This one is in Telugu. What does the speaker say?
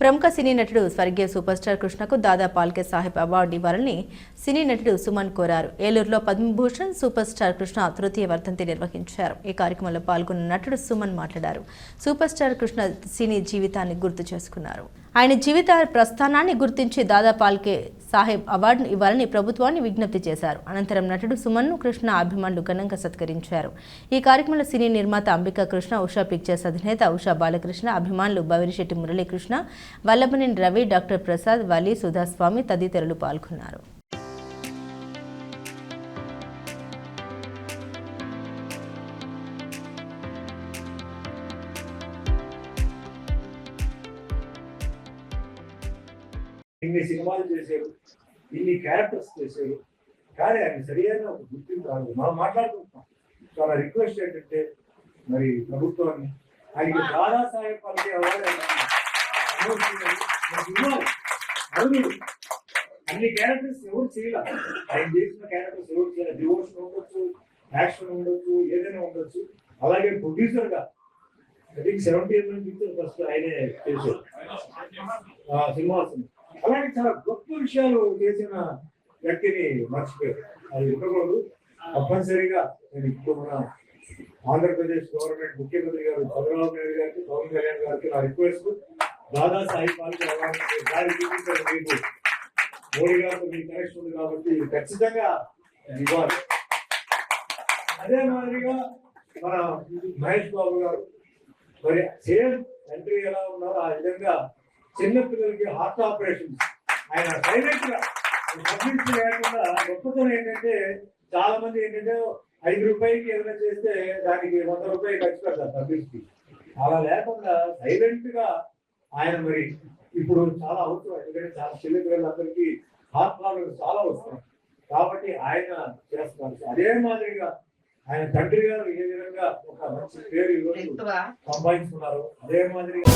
ప్రముఖ సినీ నటుడు స్వర్గీయ సూపర్ స్టార్ కృష్ణకు దాదా పాల్కే సాహెబ్ అవార్డు ఇవ్వాలని సినీ నటుడు సుమన్ కోరారు. ఏలూరులో పద్మభూషణ్ సూపర్ స్టార్ కృష్ణ తృతీయ వర్ధంతి నిర్వహించారు. ఈ కార్యక్రమంలో పాల్గొన్న నటుడు సుమన్ మాట్లాడారు. సూపర్ స్టార్ కృష్ణ సినీ జీవితాన్ని గుర్తు చేసుకున్నారు. ఆయన జీవిత ప్రస్థానాన్ని గుర్తించి దాదా పాల్కే సాహెబ్ అవార్డును ఇవ్వాలని ప్రభుత్వాన్ని విజ్ఞప్తి చేశారు. అనంతరం నటుడు సుమన్ను కృష్ణ అభిమానులు ఘనంగా సత్కరించారు. ఈ కార్యక్రమంలో సినీ నిర్మాత అంబికా కృష్ణ ఉషా పిక్చర్స్ అధినేత ఉషా బాలకృష్ణ అభిమానులు బవిరిశెట్టి మురళీకృష్ణ వల్లభనేని రవి డాక్టర్ ప్రసాద్ వలి సుధాస్వామి తదితరులు పాల్గొన్నారు. ఇన్ని సినిమాలు చేశారు ఇన్ని క్యారెక్టర్స్ చేశారు కానీ ఆయన సరియైన ఒక గుర్తింపు రాలేదు. మనం మాట్లాడుకుంటున్నాం. చాలా రిక్వెస్ట్ ఏంటంటే మరి ప్రభుత్వాన్ని ఆయనకి దాదాసాహెబ్ పాల్కే అవార్డు అన్ని క్యారెక్టర్స్ ఎవరు చేయాలి ఆయన చేసిన క్యారెక్టర్స్ ఎవరు చేయాలి డివోషన్ ఉండొచ్చు యాక్షన్ ఉండొచ్చు ఏదైనా ఉండొచ్చు అలాగే ప్రొడ్యూసర్గా ఐ థింక్ సెవెంటీ ఇయర్ నుంచి ఫస్ట్ ఆయనే చేశారు సింహాసనం అలాగే చాలా గొప్ప విషయాలు చేసిన వ్యక్తిని మర్చిపోయారు అది ఉండకూడదు తప్పనిసరిగా నేను ఇప్పుడు మన ఆంధ్రప్రదేశ్ గవర్నమెంట్ ముఖ్యమంత్రి గారు చంద్రబాబు నాయుడు గారికి పవన్ కళ్యాణ్ గారికి నా రిక్వెస్ట్. దాదా సాయి అవార్డు దారి చూపించారు మీకు. మోడీ గారితో మీకు కనెక్షన్ ఉంది కాబట్టి ఖచ్చితంగా ఇవ్వాలి. అదే మాదిరిగా మన మహేష్ బాబు గారు మరి సేమ్ తండ్రి ఎలా ఉన్నారో ఆ విధంగా చిన్న పిల్లలకి హార్ట్ ఆపరేషన్ ఆయన సైలెంట్గా లేకుండా గొప్పతనం ఏంటంటే చాలా మంది ఏంటంటే ఐదు రూపాయలకి ఏదైనా చేస్తే దానికి వంద రూపాయలు ఖర్చు పెడతారు పబ్లిసిటీ అలా లేకుండా సైలెంట్గా ఆయన మరి ఇప్పుడు చాలా అవసరం ఎందుకంటే చాలా చిన్న పిల్లలందరికీ హార్ట్ ప్రాబ్లమ్స్ చాలా వస్తున్నాయి కాబట్టి ఆయన చేస్తున్నారు. అదే మాదిరిగా ఆయన తండ్రి గారు ఏ విధంగా ఒక మంచి పేరు సంపాదించుకున్నారు అదే మాదిరిగా